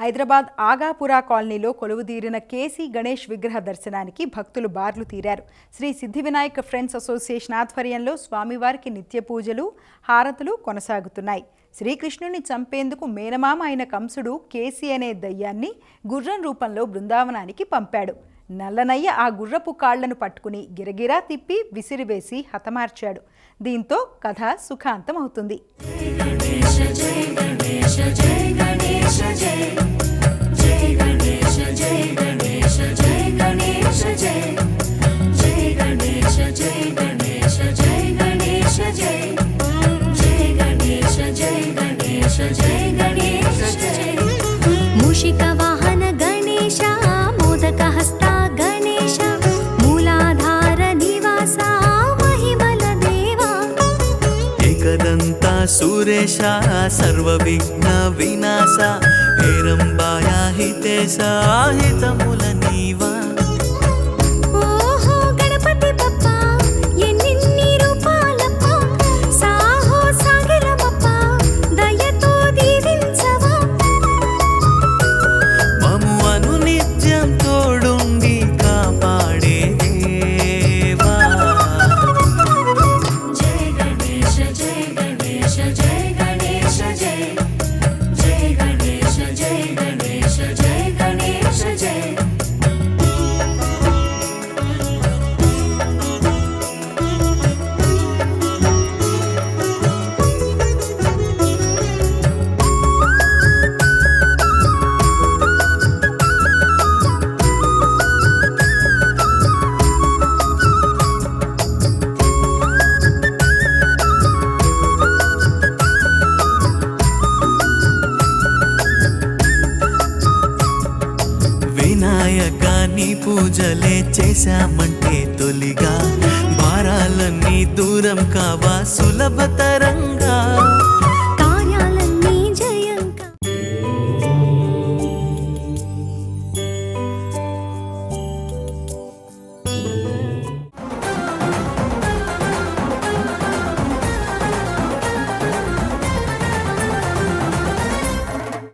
హైదరాబాద్ ఆగాపురా కాలనీలో కొలువుదీరిన కేసీ గణేష్ విగ్రహ దర్శనానికి భక్తులు బార్లు తీరారు. శ్రీ సిద్ధి వినాయక ఫ్రెండ్స్ అసోసియేషన్ ఆధ్వర్యంలో స్వామివారికి నిత్య పూజలు హారతులు కొనసాగుతున్నాయి. శ్రీకృష్ణుని చంపేందుకు మేనమామ అయిన కంసుడు కేసీ అనే దయ్యాన్ని గుర్రం రూపంలో బృందావనానికి పంపాడు. నల్లనయ్య ఆ గుర్రపు కాళ్ళను పట్టుకుని గిరగిరా తిప్పి విసిరివేసి హతమార్చాడు. దీంతో కథ मूषिक वाहन गणेश मोदक हस्ता गणेश मूलाधार निवासा महिमल देवा एकदन्ता सुरेशा सर्वविघ्न विनाशा हेरम्बाया हिते साहितमुल नीवा వినాయకాన్ని పూజలే చేశామంటే తొలిగా. భారాలన్నీ దూరం కావా సులభతరంగా